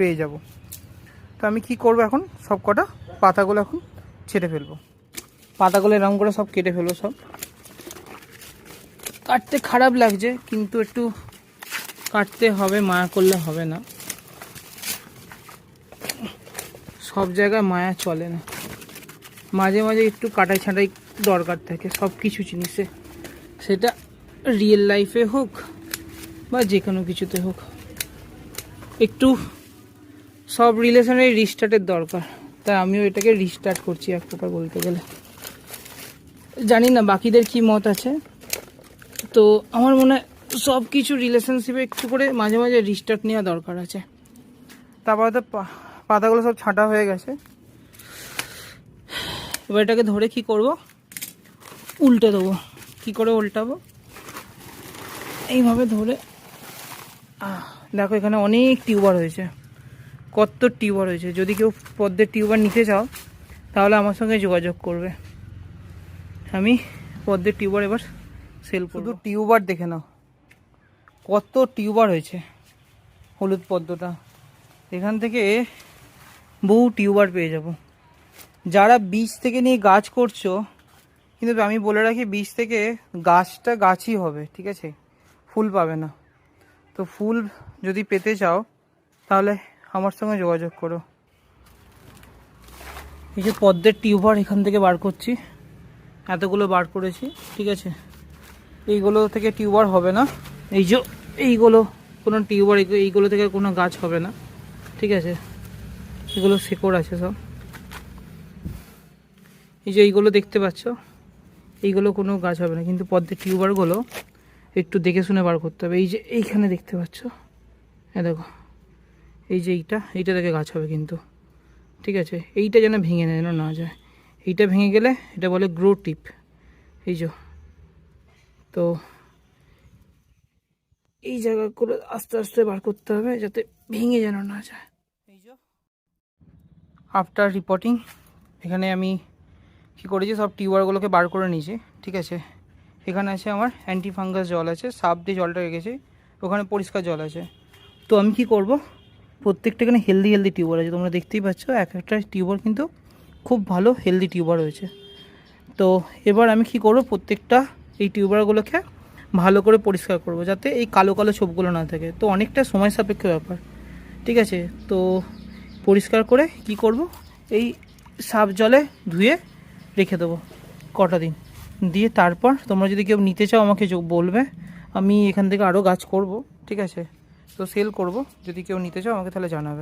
পেয়ে যাব। তো আমি কি করব এখন? সব কটা পাতাগুলো এখন ছেড়ে ফেলব। পাতাগুলো এরকম করে সব কেটে ফেলব সব। কাটতে খারাপ লাগছে, কিন্তু একটু কাটতে হবে, মায়া করলে হবে না। সব জায়গায় মায়া চলে না। মাঝে মাঝে একটু কাটাই ছাঁটাই দরকার থাকে, সব কিছু জিনিসে। সেটা রিয়েল লাইফে হোক বা যে কোনো কিছুতে হোক। একটু সব রিলেশনের রিস্টার্টের দরকার। তাই আমিও এটাকে রিস্টার্ট করছি এক প্রকার বলতে গেলে। জানি না বাকিদের কি মত আছে। তো আমার মনে হয় সব কিছু রিলেশনশিপে একটু করে মাঝে মাঝে রিস্টার্ট নেওয়া দরকার আছে। তারপরে তো পাতাগুলো সব ছাঁটা হয়ে গেছে। এবার এটাকে ধরে কি করব? উল্টে দেবো। কি করে উল্টাবো? এইভাবে ধরে দেখো এখানে অনেক টিউবার হয়েছে। কত টিউবার হয়েছে। যদি কেউ পদ্মের টিউবার নিতে চাও, তাহলে আমার সঙ্গে যোগাযোগ করবে। আমি পদ্মের টিউবার এবার সেল শুধু টিউবার দেখে নাও। কত টিউবার হয়েছে হলুদ পদ্মটা। এখান থেকে বহু টিউবার পেয়ে যাব। যারা বীজ থেকে নিয়ে গাছ করছ, কিন্তু আমি বলে রাখি বীজ থেকে গাছটা গাছই হবে, ঠিক আছে? ফুল পাবে না। তো ফুল যদি পেতে চাও, তাহলে আমার সঙ্গে যোগাযোগ করো। এই যে পদ্মের টিউবার এখান থেকে বার করছি। এতগুলো বার করেছি, ঠিক আছে? এইগুলো থেকে টিউবার হবে না। এই যে এইগুলো, কোনো টিউবার, এইগুলো থেকে কোনো গাছ হবে না, ঠিক আছে? এগুলো শেকড় আছে সব। এই যে এইগুলো দেখতে পাচ্ছ, এইগুলো কোনো গাছ হবে না। কিন্তু পদ্মের টিউবারগুলো একটু দেখে শুনে বার করতে হবে। এই যে এইখানে দেখতে পাচ্ছ হ্যাঁ দেখো। এই যে এইটা এইটা থেকে গাছ হবে কিন্তু। ঠিক আছে? এইটা যেন ভেঙে যেন না যায়। এইটা ভেঙে গেলে এটা বলে গ্রো টিপ এই যে। তো এই জায়গাগুলো আস্তে আস্তে বার করতে হবে যাতে ভেঙে যেন না যায়। এই যে। আফটার রিপোর্টিং এখানে আমি কী করেছি? সব টিউবারগুলোকে বার করে নিয়েছি। ঠিক আছে? এখানে আছে আমার অ্যান্টি ফাঙ্গাস জল আছে। সাপ দিয়ে জলটা রেখেছি। ওখানে পরিষ্কার জল আছে। তো আমি কি করব? প্রত্যেকটা এখানে হেলদি হেলদি টিউবার আছে। তোমরা দেখতেই পাচ্ছ, এক একটা টিউবার কিন্তু খুব ভালো হেলদি টিউবার রয়েছে। তো এবার আমি কি করব, প্রত্যেকটা এই টিউবারগুলোকে ভালো করে পরিষ্কার করব, যাতে এই কালো কালো ছোপগুলো না থাকে। তো অনেকটা সময় সাপেক্ষ ব্যাপার, ঠিক আছে? তো পরিষ্কার করে কি করব, এই সাপ জলে ধুয়ে রেখে দেবো কটা দিন। দিয়ে তারপর তোমরা যদি কেউ নিতে চাও আমাকে বলবে, আমি এখান থেকে আরও গাছ করব, ঠিক আছে? তো সেল করব। যদি কেউ নিতে চাও আমাকে তাহলে জানাবে।